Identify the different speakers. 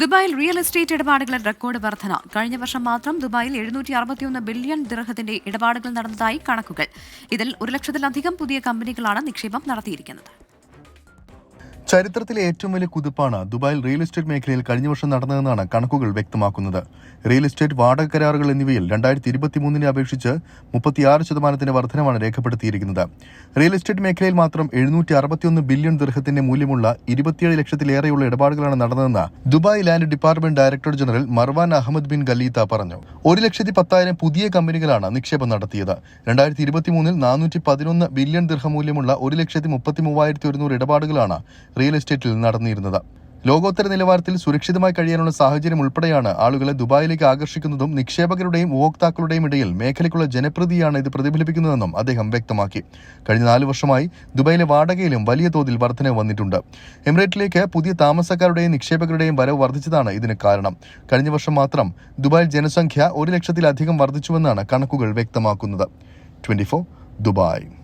Speaker 1: ദുബായിൽ real estate ഇടപാടുകളിൽ record വർധന. കഴിഞ്ഞ വർഷം മാത്രം ദുബായിൽ എഴുന്നൂറ്റി അറുപത്തിയൊന്ന് ബില്യൺ ദിർഹത്തിന്റെ ഇടപാടുകൾ നടന്നതായി കണക്കുകൾ. ഇതിൽ ഒരു ലക്ഷത്തിലധികം പുതിയ കമ്പനികളാണ് നിക്ഷേപം നടത്തിയിരിക്കുന്നത്.
Speaker 2: ചരിത്രത്തിലെ ഏറ്റവും വലിയ കുതിപ്പാണ് ദുബായിൽ റിയൽ എസ്റ്റേറ്റ് മേഖലയിൽ കഴിഞ്ഞ വർഷം നടന്നതെന്നാണ് കണക്കുകൾ വ്യക്തമാക്കുന്നത്. റിയൽ എസ്റ്റേറ്റ് വാടക കരാറുകൾ എന്നിവയിൽ രണ്ടായിരത്തി ഇരുപത്തിമൂന്നിനെ അപേക്ഷിച്ച് മുപ്പത്തിയാറ് ശതമാനത്തിന്റെ വർധനമാണ് രേഖപ്പെടുത്തിയിരിക്കുന്നത്. റിയൽ എസ്റ്റേറ്റ് മേഖലയിൽ മാത്രം എഴുന്നൂറ്റി അറുപത്തിയൊന്ന് ബില്യൺ ദീർഘത്തിന്റെ മൂല്യമുള്ള ഇരുപത്തിയേഴ് ലക്ഷത്തിലേറെയുള്ള ഇടപാടുകളാണ് നടന്നതെന്ന് Dubai land department director general Marwan Ahmed bin Ghalita പറഞ്ഞു. ഒരു ലക്ഷത്തി പത്തായിരം പുതിയ കമ്പനികളാണ് നിക്ഷേപം നടത്തിയത്. രണ്ടായിരത്തി ഇരുപത്തിമൂന്നിൽ നാനൂറ്റി പതിനൊന്ന് ബില്യൺ ദീർഘ മൂല്യമുള്ള ഒരു ലക്ഷത്തി മുപ്പത്തി മൂവായിരത്തി ഒരുന്നൂറ് ഇടപാടുകളാണ് റിയൽ എസ്റ്റേറ്റിൽ നടന്നിരുന്നത്. ലോകോത്തര നിലവാരത്തിൽ സുരക്ഷിതമായി കഴിയാനുള്ള സാഹചര്യം ഉൾപ്പെടെയാണ് ആളുകളെ ദുബായിലേക്ക് ആകർഷിക്കുന്നതും നിക്ഷേപകരുടെയും ഉപഭോക്താക്കളുടെയും ഇടയിൽ മേഖലയ്ക്കുള്ള ജനപ്രീതിയാണ് ഇത് പ്രതിഫലിപ്പിക്കുന്നതെന്നും അദ്ദേഹം വ്യക്തമാക്കി. കഴിഞ്ഞ നാല് വർഷമായി ദുബായിലെ വാടകയിലും വലിയ തോതിൽ വർധന വന്നിട്ടുണ്ട്. എമിറേറ്റിലേക്ക് പുതിയ താമസക്കാരുടെയും നിക്ഷേപകരുടെയും വരവ് വർദ്ധിച്ചതാണ് ഇതിന് കാരണം. കഴിഞ്ഞ വർഷം മാത്രം ദുബായിൽ ജനസംഖ്യ ഒരു ലക്ഷത്തിലധികം വർദ്ധിച്ചുവെന്നാണ് കണക്കുകൾ വ്യക്തമാക്കുന്നത്. Twenty Dubai.